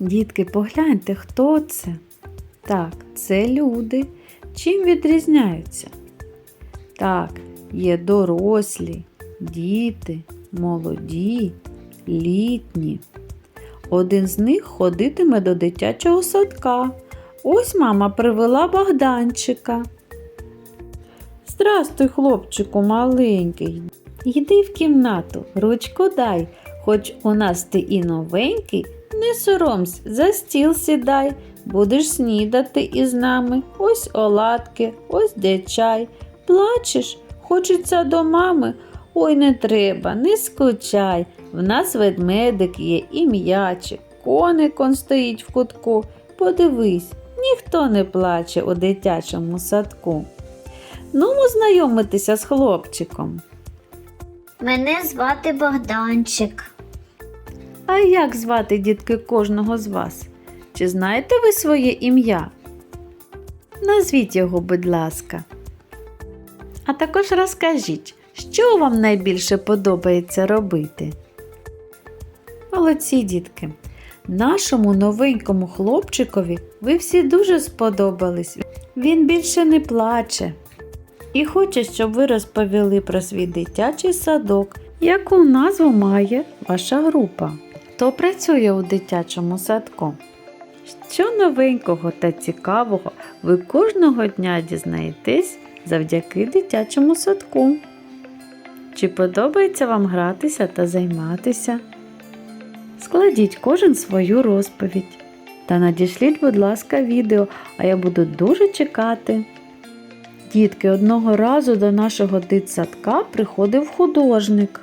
Дітки, погляньте, хто це? Так, це люди. Чим відрізняються? Так, є дорослі, діти, молоді, літні. Один з них ходитиме до дитячого садка. Ось мама привела Богданчика. Здрастуй, хлопчику маленький. Йди в кімнату, ручку дай, хоч у нас ти і новенький, не соромсь, за стіл сідай, будеш снідати із нами. Ось оладки, ось де чай. Плачеш, хочеться до мами. Ой, не треба, не скучай. В нас ведмедик є і м'ячик, коник он стоїть в кутку. Подивись, ніхто не плаче у дитячому садку. Ну, знайомитися з хлопчиком. Мене звати Богданчик. А як звати дітки кожного з вас? Чи знаєте ви своє ім'я? Назвіть його, будь ласка. А також розкажіть, що вам найбільше подобається робити? Молодці, дітки! Нашому новенькому хлопчикові ви всі дуже сподобались. Він більше не плаче. І хоче, щоб ви розповіли про свій дитячий садок, яку назву має ваша група. Хто працює у дитячому садку? Що новенького та цікавого ви кожного дня дізнаєтесь завдяки дитячому садку? Чи подобається вам гратися та займатися? Складіть кожен свою розповідь та надішліть, будь ласка, відео, а я буду дуже чекати. Дітки, одного разу до нашого дитсадка приходив художник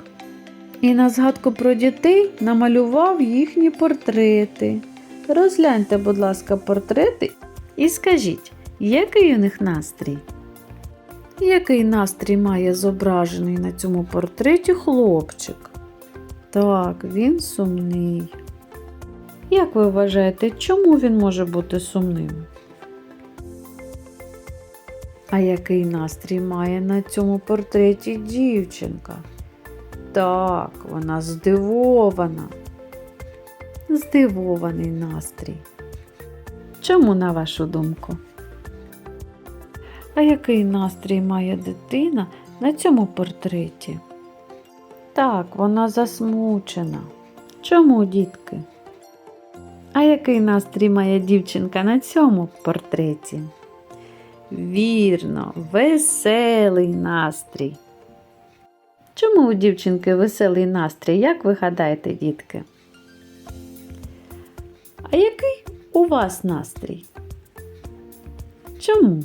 і на згадку про дітей намалював їхні портрети. Розгляньте, будь ласка, портрети і скажіть, який у них настрій? Який настрій має зображений на цьому портреті хлопчик? Так, він сумний. Як ви вважаєте, чому він може бути сумним? А який настрій має на цьому портреті дівчинка? Так, вона здивована. Здивований настрій. Чому, на вашу думку? А який настрій має дитина на цьому портреті? Так, вона засмучена. Чому, дітки? А який настрій має дівчинка на цьому портреті? Вірно, веселий настрій. Чому у дівчинки веселий настрій, як ви гадаєте, дітки? А який у вас настрій? Чому?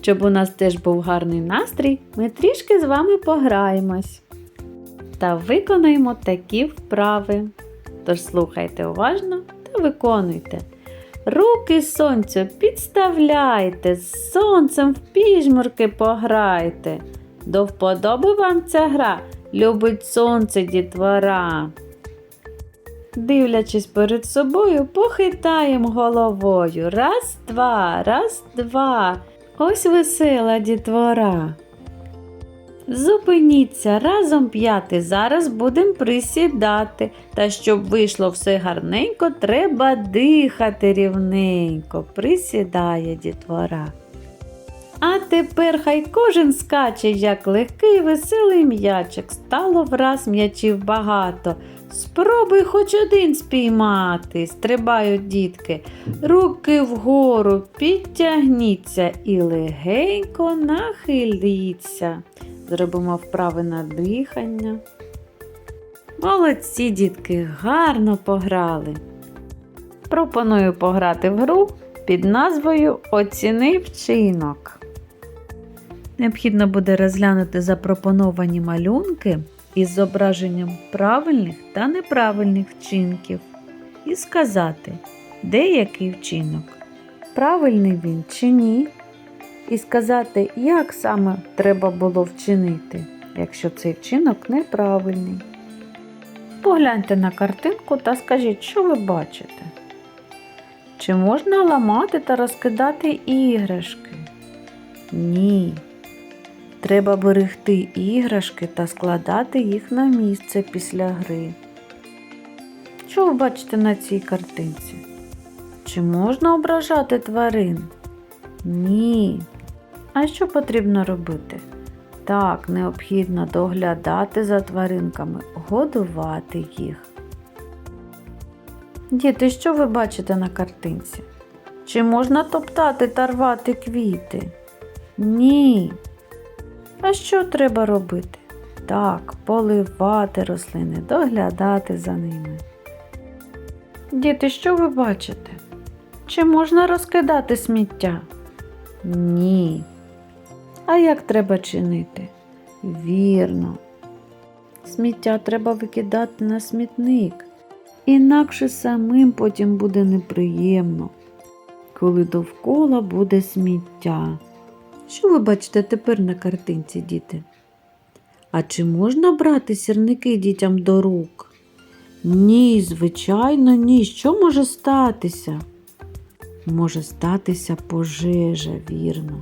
Щоб у нас теж був гарний настрій, ми трішки з вами пограємось та виконаємо такі вправи. Тож слухайте уважно та виконуйте. Руки сонцю підставляйте, з сонцем в піжмурки пограйте. До вподоби вам ця гра любить сонце дітвора. Дивлячись перед собою, похитаємо головою. Раз, два, раз, два. Ось весела дітвора. Зупиніться разом п'яти. Зараз будемо присідати. Та щоб вийшло все гарненько, треба дихати рівненько. Присідає дітвора. А тепер хай кожен скаче, як легкий веселий м'ячик. Стало враз м'ячів багато. Спробуй хоч один спіймати, стрибають дітки. Руки вгору підтягніться і легенько нахиліться. Зробимо вправи на дихання. Молодці, дітки, гарно пограли. Пропоную пограти в гру під назвою Оціни вчинок. Необхідно буде розглянути запропоновані малюнки із зображенням правильних та неправильних вчинків і сказати, де який вчинок, правильний він чи ні, і сказати, як саме треба було вчинити, якщо цей вчинок неправильний. Погляньте на картинку та скажіть, що ви бачите. Чи можна ламати та розкидати іграшки? Ні. Треба берегти іграшки та складати їх на місце після гри. Що ви бачите на цій картинці? Чи можна ображати тварин? Ні. А що потрібно робити? Так, необхідно доглядати за тваринками, годувати їх. Діти, що ви бачите на картинці? Чи можна топтати та рвати квіти? Ні. А що треба робити? Так, поливати рослини, доглядати за ними. Діти, що ви бачите? Чи можна розкидати сміття? Ні. А як треба чинити? Вірно. Сміття треба викидати на смітник, інакше самим потім буде неприємно, коли довкола буде сміття. Що ви бачите тепер на картинці, діти? А чи можна брати сірники дітям до рук? Ні, звичайно, ні. Що може статися? Може статися пожежа, вірно.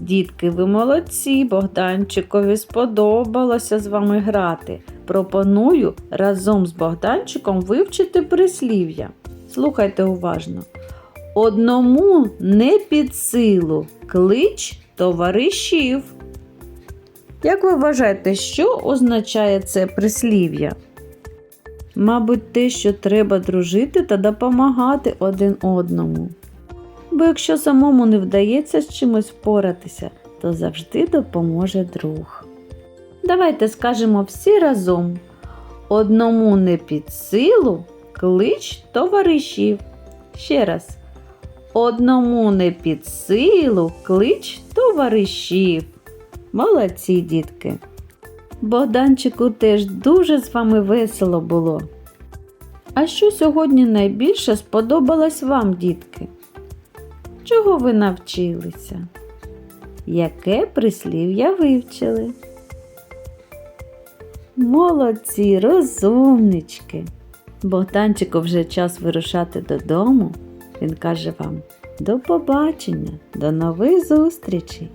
Дітки, ви молодці, Богданчикові сподобалося з вами грати. Пропоную разом з Богданчиком вивчити прислів'я. Слухайте уважно. Одному не під силу клич товаришів. Як ви вважаєте, що означає це прислів'я? Мабуть, те, що треба дружити та допомагати один одному. Бо якщо самому не вдається з чимось впоратися, то завжди допоможе друг. Давайте скажемо всі разом: одному не під силу клич товаришів. Ще раз. Одному не під силу клич товаришів. Молодці, дітки. Богданчику теж дуже з вами весело було. А що сьогодні найбільше сподобалось вам, дітки? Чого ви навчилися? Яке прислів'я вивчили? Молодці, розумнички. Богданчику вже час вирушати додому. Він каже вам до побачення, до нових зустрічей!